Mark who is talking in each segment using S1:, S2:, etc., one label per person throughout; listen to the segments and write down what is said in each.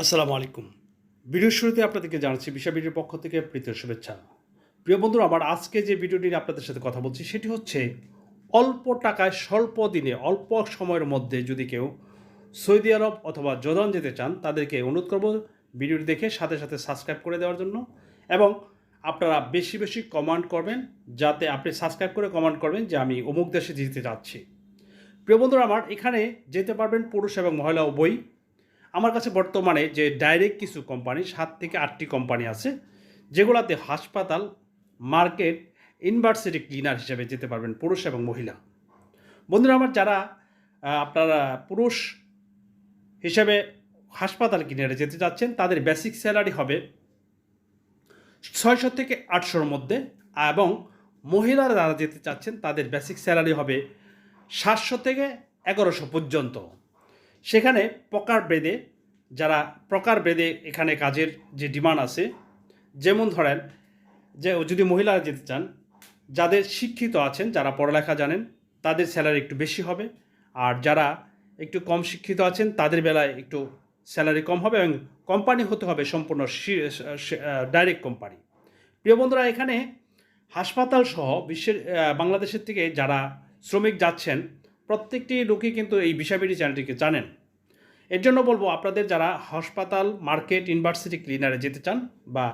S1: আসসালামু আলাইকুম। ভিডিওর শুরুতে আপনাদেরকে জানাচ্ছি বিশা ভিডিওর পক্ষ থেকে প্রীত শুভেচ্ছা। প্রিয় বন্ধুরা, আমার আজকে যে ভিডিওটি আপনাদের সাথে কথা বলছি, সেটি হচ্ছে অল্প টাকায় স্বল্প দিনে, অল্প সময়ের মধ্যে যদি কেউ সৌদি আরব অথবা জর্দান যেতে চান, তাদেরকে অনুরোধ করব ভিডিওটি দেখে সাথে সাথে সাবস্ক্রাইব করে দেওয়ার জন্য এবং আপনারা বেশি বেশি কমান্ড করবেন যাতে আপনি সাবস্ক্রাইব করে কমান্ড করবেন যে আমি অমুক দেশে যেতে যাচ্ছি। প্রিয় বন্ধুরা, আমার এখানে যেতে পারবেন পুরুষ এবং মহিলা উভয়ই। আমার কাছে বর্তমানে যে ডাইরেক্ট কিছু কোম্পানি সাত থেকে আটটি কোম্পানি আছে, যেগুলোতে হাসপাতাল মার্কেট ইউনিভার্সিটি ক্লিনার হিসেবে যেতে পারবেন পুরুষ এবং মহিলা। বন্ধুরা আমার যারা আপনারা পুরুষ হিসেবে হাসপাতাল ক্লিনারে যেতে যাচ্ছেন তাদের বেসিক স্যালারি হবে ছয়শো থেকে আটশোর মধ্যে এবং মহিলারা যারা যেতে চাচ্ছেন, তাদের বেসিক স্যালারি হবে সাতশো থেকে এগারোশো পর্যন্ত। সেখানে প্রকার বেদে, যারা প্রকার বেদে এখানে কাজের যে ডিমান্ড আছে, যেমন ধরেন যে যদি মহিলারা যেতে চান, যাদের শিক্ষিত আছেন, যারা পড়ালেখা জানেন, তাদের স্যালারি একটু বেশি হবে। আর যারা একটু কম শিক্ষিত আছেন, তাদের বেলায় একটু স্যালারি কম হবে এবং কোম্পানি হতে হবে সম্পূর্ণ ডাইরেক্ট কোম্পানি প্রিয় বন্ধুরা, এখানে হাসপাতাল সহ বিশ্বের বাংলাদেশের থেকে যারা শ্রমিক যাচ্ছেন প্রত্যেকটি লোকই কিন্তু এই বিষয়বিধি চ্যানেলটিকে জানেন। এর জন্য বলব, আপনাদের যারা হাসপাতাল, মার্কেট, ইউনিভার্সিটি ক্লিনারে যেতে চান বা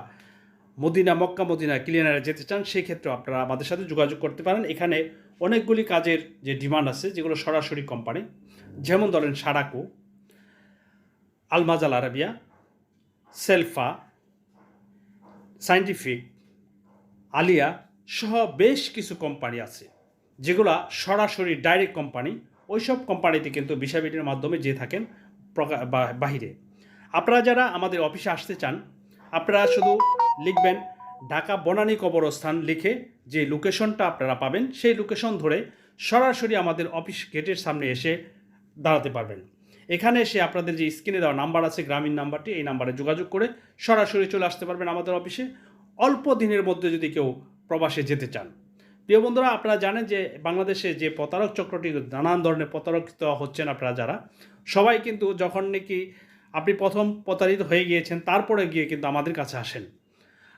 S1: মদিনা, মক্কা মদিনা ক্লিনারে যেতে চান, সেই ক্ষেত্রে আপনারা আমাদের সাথে যোগাযোগ করতে পারেন। এখানে অনেকগুলি কাজের যে ডিমান্ড আছে, যেগুলো সরাসরি কোম্পানি, যেমন ধরেন সারাকো, আলমাজাল আরাবিয়া, সেলফা সায়েন্টিফিক আলিয়া সহ বেশ কিছু কোম্পানি আছে। যেগুলা সরাসরি ডাইরেক্ট কোম্পানি ওইসব কোম্পানিতে কিন্তু বিষয়বিটির মাধ্যমে যে থাকেন বাহিরে। আপনারা যারা আমাদের অফিসে আসতে চান, আপনারা শুধু লিখবেন ঢাকা বনানী কবরস্থান লিখে যে লোকেশনটা আপনারা পাবেন, সেই লোকেশন ধরে সরাসরি আমাদের অফিস গেটের সামনে এসে দাঁড়াতে পারবেন। এখানে এসে আপনাদের যে স্ক্রিনে দেওয়া নাম্বার আছে, গ্রামীণ নাম্বারটি, এই নাম্বারে যোগাযোগ করে সরাসরি চলে আসতে পারবেন আমাদের অফিসে। অল্প দিনের মধ্যে যদি কেউ প্রবাসে যেতে চান প্রিয় বন্ধুরা, আপনারা জানেন যে বাংলাদেশে যে প্রতারক চক্রটি নানান ধরনের প্রতারকিত হচ্ছেন আপনারা যারা, সবাই কিন্তু যখন নাকি আপনি প্রথম প্রতারিত হয়ে গিয়েছেন, তারপরে গিয়ে কিন্তু আমাদের কাছে আসেন।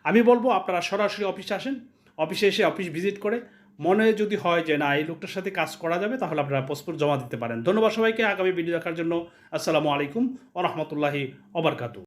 S1: আমি বলব, আপনারা সরাসরি অফিসে আসেন, অফিসে এসে অফিস ভিজিট করে, মনে যদি হয় যে না, এই লোকটার সাথে কাজ করা যাবে, তাহলে আপনারা পাসপোর্ট জমা দিতে পারেন। ধন্যবাদ সবাইকে, আগামী ভিডিও দেখার জন্য আসসালামু আলাইকুম ও রহমতুল্লাহি ওবরকাতু